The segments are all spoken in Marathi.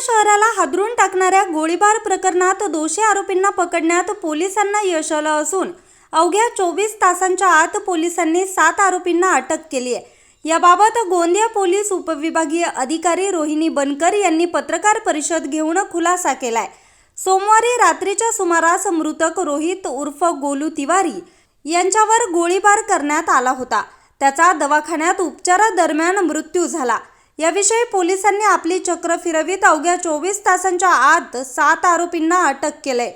शहराला हादरून टाकणाऱ्या गोळीबार प्रकरणात दोषी आरोपींना पकडण्यात पोलिसांना यश आलं असून अवघ्या चोवीस तासांच्या आत पोलिसांनी सात आरोपींना अटक केली आहे. याबाबत गोंदिया पोलीस उपविभागीय अधिकारी रोहिणी बनकर यांनी पत्रकार परिषद घेऊन खुलासा केलाय. सोमवारी रात्रीच्या सुमारास मृतक रोहित उर्फ गोलू तिवारी यांच्यावर गोळीबार करण्यात आला होता. त्याचा दवाखान्यात उपचारादरम्यान मृत्यू झाला. याविषयी पोलिसांनी आपली चक्र फिरवीत अवघ्या चोवीस तासांच्या आत सात आरोपींना अटक केलंय.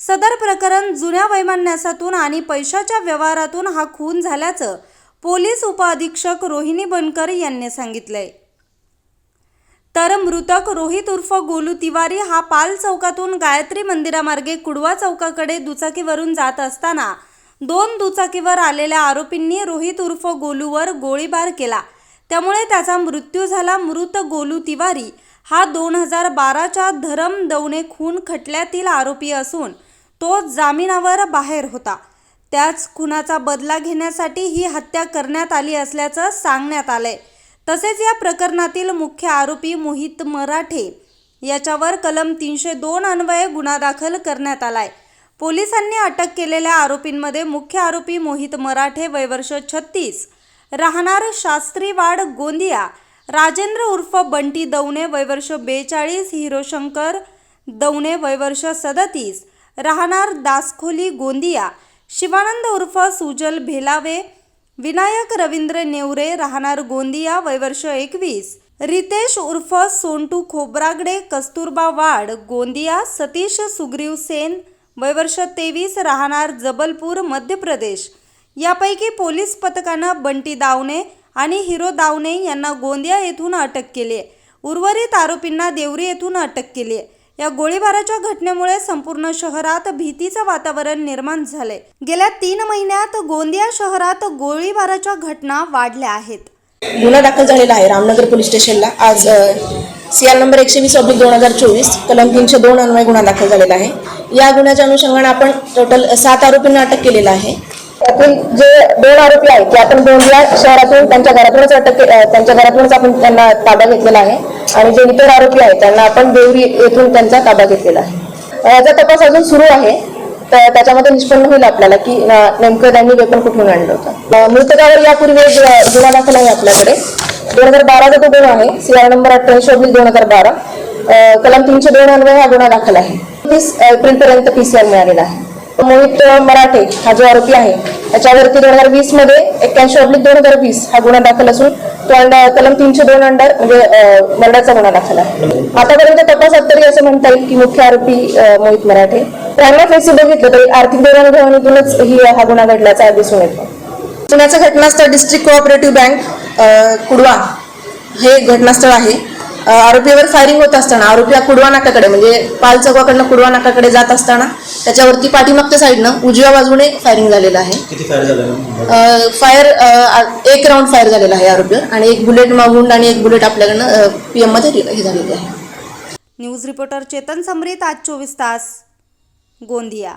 सदर प्रकरण जुन्या वैमान्यासातून आणि पैशाच्या व्यवहारातून हा खून झाल्याचं पोलीस उपअधीक्षक रोहिणी बनकर यांनी सांगितलंय. तर मृतक रोहित उर्फ गोलू तिवारी हा पाल चौकातून गायत्री मंदिरामार्गे कुडवा चौकाकडे दुचाकीवरून जात असताना दोन दुचाकीवर आलेल्या आरोपींनी रोहित उर्फ गोलूवर गोळीबार केला. त्यामुळे त्याचा मृत्यू झाला मृत गोलू तिवारी. हा दोन हजार बाराच्या धरम दवणे खून खटल्यातील आरोपी असून तो जामिनावर बाहेर होता. त्याच खुनाचा बदला घेण्यासाठी ही हत्या करण्यात आली असल्याचं सांगण्यात आलंय. तसेच या प्रकरणातील मुख्य आरोपी मोहित मराठे याच्यावर कलम तीनशे दोन अन्वये गुन्हा दाखल करण्यात आलाय. पोलिसांनी अटक केलेल्या आरोपींमध्ये मुख्य आरोपी मोहित मराठे वयवर्ष छत्तीस राहणार शास्त्रीवाड गोंदिया राजेंद्र उर्फ बंटी दवणे वयवर्ष बेचाळीस हिरोशंकर दवणे वयवर्ष सदतीस राहणार दासखोली गोंदिया शिवानंद उर्फ सुजल भेलावे विनायक रवींद्र नेवरे राहणार गोंदिया वयवर्ष एकवीस रितेश उर्फ सोंटू खोब्रागडे कस्तुरबा वाड गोंदिया सतीश सुग्रीव सेन वयवर्ष तेवीस राहणार जबलपूर मध्य प्रदेश. यापैकी पोलीस पथकानं बंटी दावणे आणि हिरो दावणे यांना गोंदिया येथून अटक केली. आहे उर्वरित आरोपींना देवरी येथून अटक केली. आहे या गोळीबाराच्या घटनेमुळे संपूर्ण शहरात भीतीचं वातावरण निर्माण झालंय. गेल्या तीन महिन्यात गोंदिया शहरात गोळीबाराच्या घटना वाढल्या आहेत. गुन्हा दाखल झालेला आहे रामनगर पोलीस स्टेशनला. आज सी आर नंबर एकशे वीस ऑब्लिक दोन हजार चोवीस कलम तीनशे दोन अन्वय गुन्हा दाखल झालेला आहे. या गुन्ह्याच्या अनुषंगाने आपण टोटल सात आरोपींना अटक केलेलं आहे. त्यातील जे दोन आरोपी आहेत ते आपण गोंदिया शहरातून त्यांच्या घरातूनच अटक त्यांच्या घरातूनच आपण त्यांना ताबा घेतलेला आहे. आणि जे इतर आरोपी आहेत त्यांना आपण देवरी येथून त्यांचा ताबा घेतलेला आहे. याचा तपास अजून सुरू आहे. तर त्याच्यामध्ये निष्पन्न होईल आपल्याला की नेमकं त्यांनी वेपन कुठून आणलं होतं. मृतकावर यापूर्वी एक गुन्हा दाखल आहे आपल्याकडे. दोन हजार बाराचा तो गुन्हा आहे. सीआर नंबर अठ्ठ्याऐंशी दोन हजार बारा. कलम तीनशे दोन अन्वय हा गुन्हा दाखल आहे. तीस एप्रिल पर्यंत पीसीआर मिळालेला आहे. मोहित मराठे हा जो आरोपी आहे त्याच्यावरती दोन हजार वीसमध्ये एक्क्याऐंशी ऑब्लिक दोन हजार वीस हा गुन्हा दाखल असून तो अंडर कलम तीनशे दोन अंडर म्हणजे मर्डरचा गुन्हा दाखल आहे. आतापर्यंत तपासात तरी असं म्हणता येईल की मुख्य आरोपी मोहित मराठे. प्रायमा फेसी बघितलं तरी आर्थिक देवाणघेवाणीतूनच ही हा गुन्हा घडल्याचा दिसून येतो पुण्याचं घटनास्थळ डिस्ट्रिक्ट कोऑपरेटिव्ह बँक कुडवा. हे घटनास्थळ आहे. आरोपीवर फायरिंग होत असताना आरोपी हा कुडवा नाकाकडे म्हणजे पाल चौकाकडनं कुडवा नाकाकडे जात असताना त्याच्यावरती पाठीमागच्या साईडनं उजव्या बाजूने फायरिंग झालेलं आहे. किती फायर एक राऊंड फायर झालेला आहे आरोपीवर आणि एक बुलेट मागून आणि एक बुलेट आपल्याकडनं पी मध्ये हे झालेली आहे. न्यूज रिपोर्टर चेतन समरीत आज चोवीस तास गोंदिया.